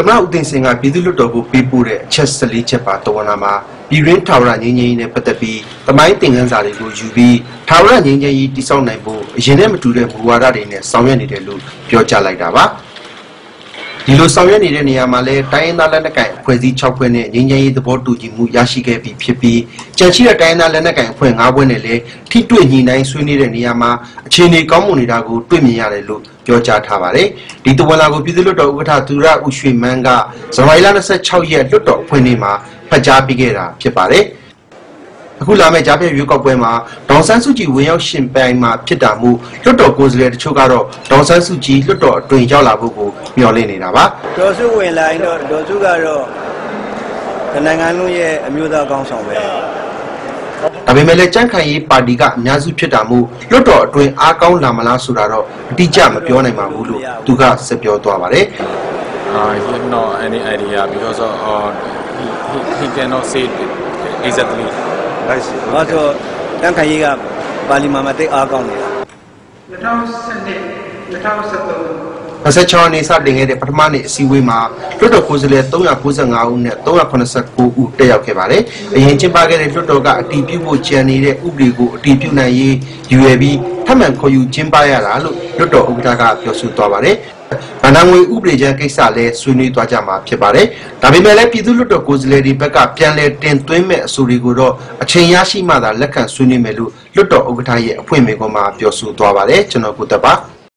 သမ္မတဦးသိန်းစင်ကပြည်သူ့လွှတ်တော်ကိုပေးပို့တဲ့အချက်14ချက်ပါတော်ဝင်လာမှာပြည်ရင်းထာဝရငြိမ်းချမ်းရေးနဲ့ပတ်သက်ပြီးတမိုင်းသင်ခန်းစာတွေကိုယူပြီးထာဝရငြိမ်းချမ်းရေးတည်ဆောက်နိုင်ဖို့အရင်နဲ့မတူတဲ့မူဝါဒတွေနဲ့ဆောင်ရွက်နေတယ်လို့ပြောကြားလိုက်တာပါ ဒီလိုဆောင်ရွက်နေတဲ့နေရာမှာလဲတိုင်းရင်းသားလက်နက်ကိုင်အဖွဲ့အစည်း6ဖွဲ့နဲ့ငြိမ်းချမ်းရေးသဘောတူညီမှုရရှိခဲ့ပြီးဖြစ်ပြီးကြံရှိတဲ့တိုင်းရင်းသားလက်နက်ကိုင်အဖွဲ့9ဖွဲ့နဲ့လည်းထိတွေ့ညီနိုင်ဆွေးနွေးတဲ့နေရာမှာအခြေအနေကောင်းမွန်နေတာကိုတွေ့မြင်ရတယ်လို့ပြောကြားထားပါတယ်။ဒီတဝန်လာကိုပြည်သူ့လွှတ်တော်ဥက္ကဋ္ဌသူရဦးရွှေမန်းကဇန်နဝါရီလ26ရက်လွှတ်တော်အဖွဲ့နေ့မှာဖတ်ကြားပေးခဲ့တာဖြစ်ပါတယ်။ အခုလာမယ့်ကြားပြရွေးကောက်ပွဲမှာဒေါန်ဆန်းစုကြည်ဝင်ရောက်ရှင်ပြိုင်မှာဖြစ်တာမို့လွှတ်တော်ကိုယ်စားလှယ်တချို့ကတော့ဒေါန်ဆန်းစုကြည်လွှတ်တော်အတွင်ရောက်လာဖို့ကိုမျှော်လင့်နေတာပါဒေါ်စုဝင်လာရင်တော့ဒေါ်စုကတော့တနိုင်ငံလုံးရဲ့အမျိုးသားကောင်းဆောင်ပဲဒါပေမဲ့လည်းကြန့်ခိုင်ရေးပါတီကအများစုဖြစ်တာမို့လွှတ်တော်အတွင်အားကောင်းလာမလားဆိုတာတော့အတိအကျမပြောနိုင်ပါဘူးလို့သူကဆက်ပြောသွားပါတယ် Uh, he have no any idea because of, uh, he, he, he cannot say it exactly. ဘာလို့တန်ခိုင်ရေးကပါလီမာန်မှာတိတ်အားကောင်းနေတာ26ရ2012 2013နေ့စတင်ခဲ့တဲ့ပထမနေ့အစည်းအဝေးမှာလွှတ်တော်ကိုယ်စားလှယ်395ဦးနဲ့389ဦးတက်ရောက်ခဲ့ပါတယ်။အရင်ကျင်းပခဲ့တဲ့လွှတ်တော်ကအတီးပြုဖို့ကြံနေတဲ့ဥပဒေကိုအတီးပြုနိုင်ရေးယူရပြီးထပ်မံခေါ်ယူကျင်းပရတာလို့လွှတ်တော်ဥက္ကဋ္ဌကပြောဆိုသွားပါတယ်။ ဗန္ဒငွေဥပဒေချမ်းကိစ္စလည်းဆွေးနွေးသွားကြမှာဖြစ်ပါတယ်။ဒါပေမဲ့လည်းပြည်သူ့လွှတ်တော်ကိုယ်စားလှယ်တွေဘက်ကပြန်လည်တင်သွင်းမဲ့အဆိုတွေကိုတော့အချိန်ရရှိမှသာလက်ခံဆွေးနွေးမယ်လို့လွှတ်တော်ဥက္ကဋ္ဌရဲ့အဖွင့်အမေကွန်မှာပြောဆိုသွားပါတယ်။ကျွန်တော်ကိုသက်ပါ။